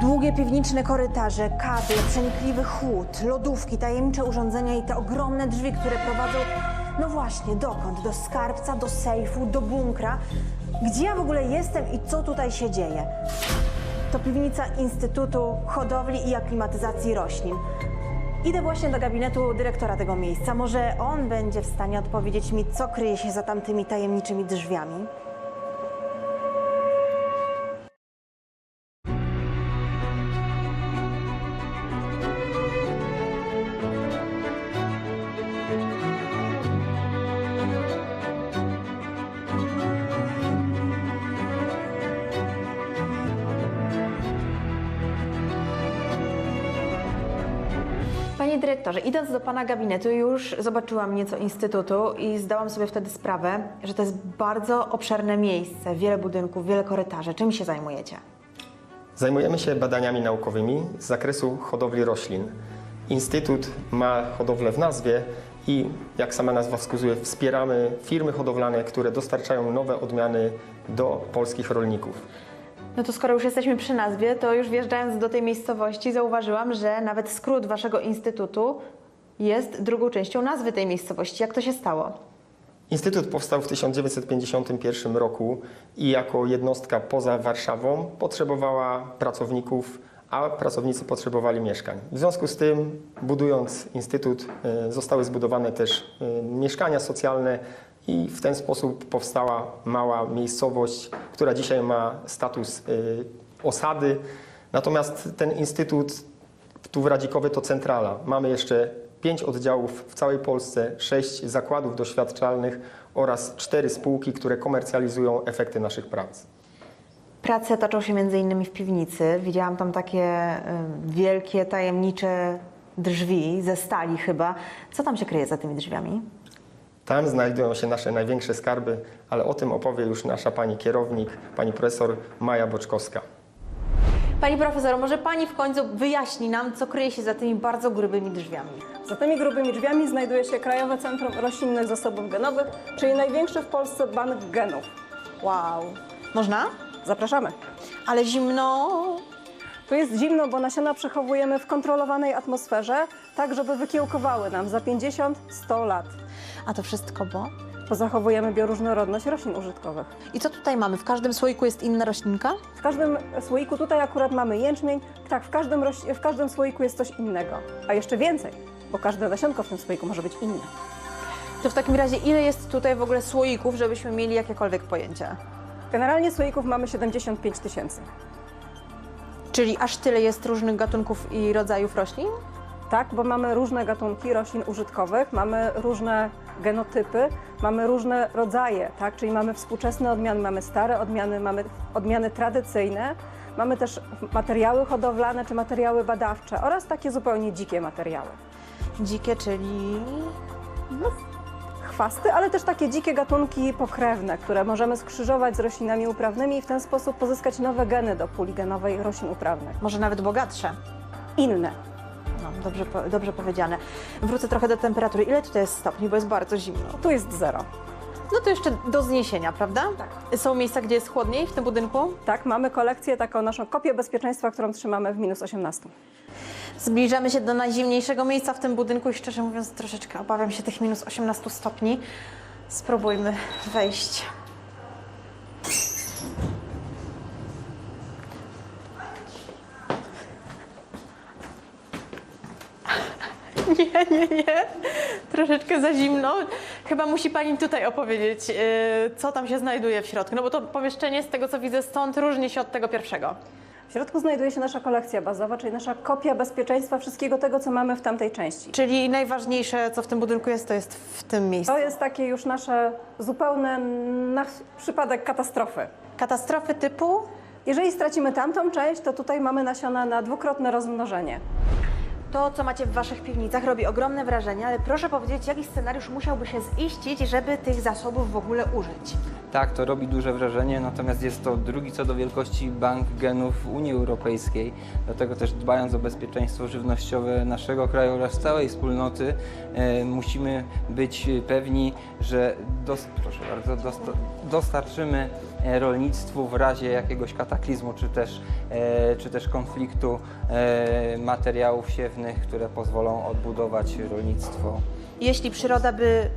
Długie piwniczne korytarze, kable, przenikliwy chłód, lodówki, tajemnicze urządzenia i te ogromne drzwi, które prowadzą, no właśnie, dokąd? Do skarbca, do sejfu, do bunkra. Gdzie ja w ogóle jestem i co tutaj się dzieje? To piwnica Instytutu Hodowli i Aklimatyzacji Roślin. Idę właśnie do gabinetu dyrektora tego miejsca. Może on będzie w stanie odpowiedzieć mi, co kryje się za tamtymi tajemniczymi drzwiami. Dyrektorze, idąc do pana gabinetu, już zobaczyłam nieco instytutu i zdałam sobie wtedy sprawę, że to jest bardzo obszerne miejsce, wiele budynków, wiele korytarzy. Czym się zajmujecie? Zajmujemy się badaniami naukowymi z zakresu hodowli roślin. Instytut ma hodowlę w nazwie i, jak sama nazwa wskazuje, wspieramy firmy hodowlane, które dostarczają nowe odmiany do polskich rolników. No to skoro już jesteśmy przy nazwie, to już wjeżdżając do tej miejscowości zauważyłam, że nawet skrót waszego instytutu jest drugą częścią nazwy tej miejscowości. Jak to się stało? Instytut powstał w 1951 roku i jako jednostka poza Warszawą potrzebowała pracowników, a pracownicy potrzebowali mieszkań. W związku z tym, budując instytut, e, zostały zbudowane też e, mieszkania socjalne i w ten sposób powstała mała miejscowość, która dzisiaj ma status e, osady. Natomiast ten instytut tu w Radzikowie to centrala. Mamy jeszcze pięć oddziałów w całej Polsce, sześć zakładów doświadczalnych oraz cztery spółki, które komercjalizują efekty naszych prac. Prace toczą się między innymi w piwnicy. Widziałam tam takie y, wielkie, tajemnicze drzwi ze stali chyba. Co tam się kryje za tymi drzwiami? Tam znajdują się nasze największe skarby, ale o tym opowie już nasza pani kierownik, pani profesor Maja Boczkowska. Pani profesor, może pani w końcu wyjaśni nam, co kryje się za tymi bardzo grubymi drzwiami? Za tymi grubymi drzwiami znajduje się Krajowe Centrum Roślinnych Zasobów Genowych, czyli największy w Polsce bank genów. Wow. Można? Zapraszamy. Ale zimno. Tu jest zimno, bo nasiona przechowujemy w kontrolowanej atmosferze, tak żeby wykiełkowały nam za 50-100 lat. A to wszystko bo? Bo zachowujemy bioróżnorodność roślin użytkowych. I co tutaj mamy? W każdym słoiku jest inna roślinka? W każdym słoiku, tutaj akurat mamy jęczmień, tak, w każdym, w każdym słoiku jest coś innego. A jeszcze więcej, bo każde nasionko w tym słoiku może być inne. To w takim razie ile jest tutaj w ogóle słoików, żebyśmy mieli jakiekolwiek pojęcie? Generalnie słoików mamy 75 tysięcy. Czyli aż tyle jest różnych gatunków i rodzajów roślin? Tak, bo mamy różne gatunki roślin użytkowych, mamy różne genotypy, mamy różne rodzaje, tak? czyli mamy współczesne odmiany, mamy stare odmiany, mamy odmiany tradycyjne, mamy też materiały hodowlane czy materiały badawcze oraz takie zupełnie dzikie materiały. Dzikie, czyli... Chwasty, ale też takie dzikie gatunki pokrewne, które możemy skrzyżować z roślinami uprawnymi i w ten sposób pozyskać nowe geny do puli genowej roślin uprawnych. Może nawet bogatsze. Inne. Dobrze, dobrze powiedziane. Wrócę trochę do temperatury. Ile tutaj jest stopni, bo jest bardzo zimno. Tu jest zero. No to jeszcze do zniesienia, prawda? Tak. Są miejsca, gdzie jest chłodniej w tym budynku? Tak, mamy kolekcję, taką naszą kopię bezpieczeństwa, którą trzymamy w minus 18. Zbliżamy się do najzimniejszego miejsca w tym budynku i szczerze mówiąc troszeczkę obawiam się tych minus 18 stopni. Spróbujmy wejść. Nie, nie. Troszeczkę za zimno. Chyba musi Pani tutaj opowiedzieć, yy, co tam się znajduje w środku. No bo to pomieszczenie, z tego co widzę stąd, różni się od tego pierwszego. W środku znajduje się nasza kolekcja bazowa, czyli nasza kopia bezpieczeństwa wszystkiego tego, co mamy w tamtej części. Czyli najważniejsze, co w tym budynku jest, to jest w tym miejscu. To jest takie już nasze zupełne na przypadek katastrofy. Katastrofy typu Jeżeli stracimy tamtą część, to tutaj mamy nasiona na dwukrotne rozmnożenie. To, co macie w Waszych piwnicach, robi ogromne wrażenie, ale proszę powiedzieć, jaki scenariusz musiałby się ziścić, żeby tych zasobów w ogóle użyć? Tak, to robi duże wrażenie, natomiast jest to drugi co do wielkości bank genów Unii Europejskiej. Dlatego też dbając o bezpieczeństwo żywnościowe naszego kraju oraz całej wspólnoty, e, musimy być pewni, że dos- bardzo, dosta- dostarczymy e, rolnictwu w razie jakiegoś kataklizmu czy też, e, czy też konfliktu e, materiałów siewnych, które pozwolą odbudować rolnictwo. Jeśli przyroda by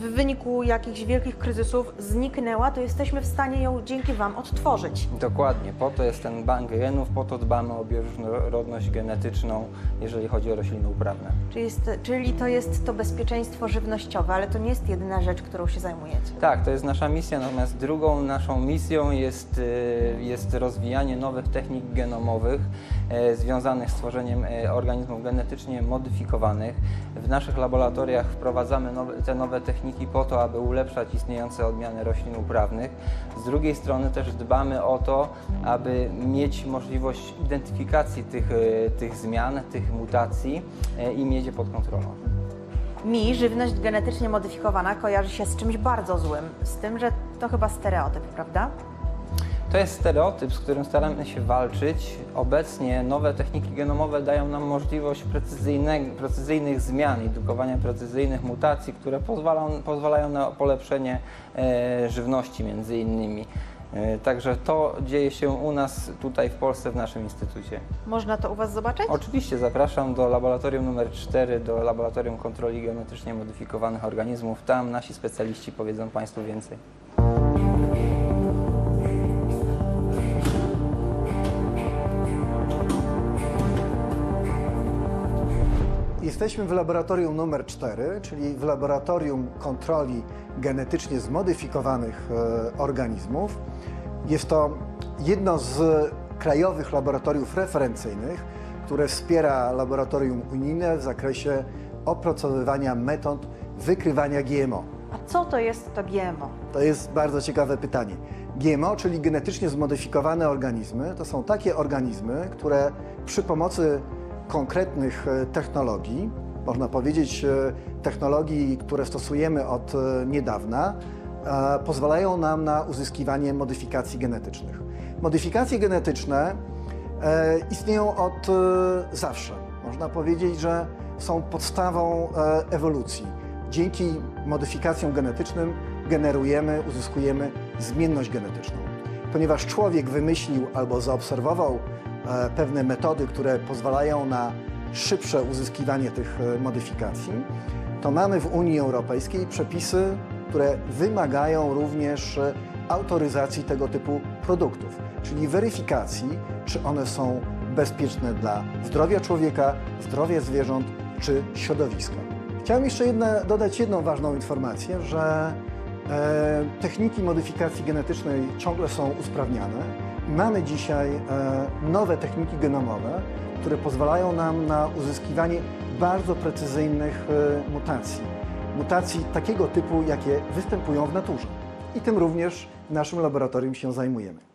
w wyniku jakichś wielkich kryzysów zniknęła, to jesteśmy w stanie ją dzięki Wam odtworzyć. Dokładnie, po to jest ten bank genów, po to dbamy o bioróżnorodność genetyczną, jeżeli chodzi o rośliny uprawne. Czyli, jest, czyli to jest to bezpieczeństwo żywnościowe, ale to nie jest jedyna rzecz, którą się zajmujecie. Tak, to jest nasza misja, natomiast drugą naszą misją jest, y, jest rozwijanie nowych technik genomowych e, związanych z tworzeniem e, organizmów genetycznie modyfikowanych. W naszych laboratoriach wprowadzamy nowe, te nowe techniki po to, aby ulepszać istniejące odmiany roślin uprawnych. Z drugiej strony też dbamy o to, aby mieć możliwość identyfikacji tych, e, tych zmian, tych mutacji e, i mieć je pod kontrolą. Mi żywność genetycznie modyfikowana kojarzy się z czymś bardzo złym, z tym, że to chyba stereotyp, prawda? To jest stereotyp, z którym staramy się walczyć. Obecnie nowe techniki genomowe dają nam możliwość precyzyjnych zmian, indukowania precyzyjnych mutacji, które pozwalają, pozwalają na polepszenie e, żywności między innymi. E, także to dzieje się u nas tutaj w Polsce w naszym instytucie. Można to u Was zobaczyć? Oczywiście zapraszam do laboratorium numer 4, do laboratorium kontroli genetycznie modyfikowanych organizmów. Tam nasi specjaliści powiedzą Państwu więcej. Jesteśmy w laboratorium numer 4, czyli w laboratorium kontroli genetycznie zmodyfikowanych e, organizmów. Jest to jedno z krajowych laboratoriów referencyjnych, które wspiera laboratorium unijne w zakresie opracowywania metod wykrywania GMO. A co to jest to GMO? To jest bardzo ciekawe pytanie. GMO, czyli genetycznie zmodyfikowane organizmy, to są takie organizmy, które przy pomocy konkretnych e, technologii, można powiedzieć e, technologii, które stosujemy od e, niedawna, pozwalają nam na uzyskiwanie modyfikacji genetycznych. Modyfikacje genetyczne istnieją od zawsze. Można powiedzieć, że są podstawą ewolucji. Dzięki modyfikacjom genetycznym generujemy, uzyskujemy zmienność genetyczną. Ponieważ człowiek wymyślił albo zaobserwował pewne metody, które pozwalają na szybsze uzyskiwanie tych e, modyfikacji, to mamy w Unii Europejskiej przepisy, które wymagają również e, autoryzacji tego typu produktów, czyli weryfikacji, czy one są bezpieczne dla zdrowia człowieka, zdrowia zwierząt czy środowiska. Chciałem jeszcze jedne, dodać jedną ważną informację, że e, techniki modyfikacji genetycznej ciągle są usprawniane. Mamy dzisiaj e, nowe techniki genomowe, które pozwalają nam na uzyskiwanie bardzo precyzyjnych e, mutacji. Mutacji takiego typu, jakie występują w naturze. I tym również w naszym laboratorium się zajmujemy.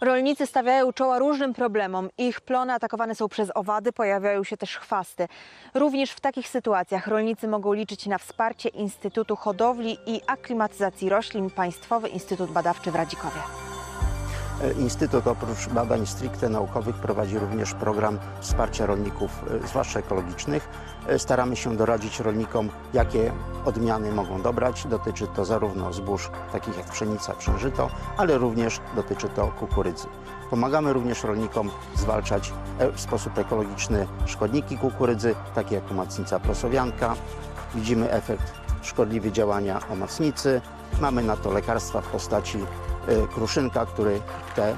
Rolnicy stawiają czoła różnym problemom. Ich plony atakowane są przez owady, pojawiają się też chwasty. Również w takich sytuacjach rolnicy mogą liczyć na wsparcie Instytutu Hodowli i Aklimatyzacji Roślin Państwowy Instytut Badawczy w Radzikowie. Instytut oprócz badań stricte naukowych prowadzi również program wsparcia rolników, e, zwłaszcza ekologicznych. Staramy się doradzić rolnikom, jakie odmiany mogą dobrać. Dotyczy to zarówno zbóż takich jak pszenica, przężyto, ale również dotyczy to kukurydzy. Pomagamy również rolnikom zwalczać e, w sposób ekologiczny szkodniki kukurydzy, takie jak umacnica prosowianka. Widzimy efekt szkodliwy działania omacnicy. Mamy na to lekarstwa w postaci e, kruszynka, który te, e,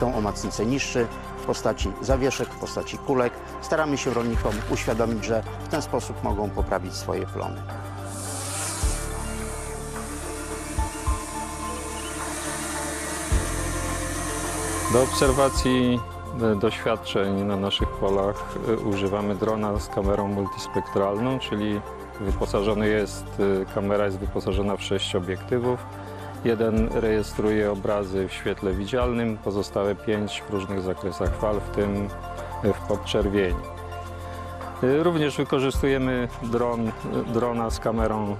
tą omacnicę niszczy, postaci zawieszek, w postaci kulek. Staramy się rolnikom uświadomić, że w ten sposób mogą poprawić swoje plony. Do obserwacji doświadczeń na naszych polach e, używamy drona z kamerą multispektralną, czyli wyposażony jest, e, kamera jest wyposażona w sześć obiektywów. Jeden rejestruje obrazy w świetle widzialnym, pozostałe pięć w różnych zakresach fal, w tym w podczerwieni. Y, Również wykorzystujemy dron, drona z kamerą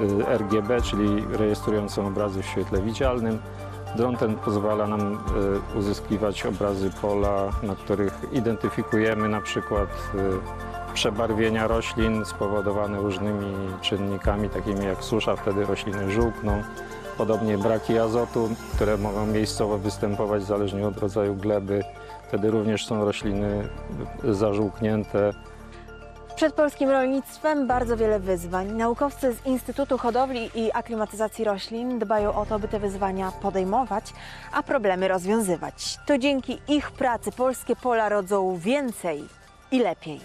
y, y, RGB, czyli rejestrującą obrazy w świetle widzialnym. Dron ten pozwala nam uzyskiwać obrazy pola, na których identyfikujemy na przykład przebarwienia roślin spowodowane różnymi czynnikami, takimi jak susza, wtedy rośliny żółkną. Podobnie braki azotu, które mogą miejscowo występować zależnie od rodzaju gleby. Wtedy również są rośliny zażółknięte. Przed polskim rolnictwem bardzo wiele wyzwań. Naukowcy z Instytutu Hodowli i Aklimatyzacji Roślin dbają o to, by te wyzwania podejmować, a problemy rozwiązywać. To dzięki ich pracy polskie pola rodzą więcej i lepiej.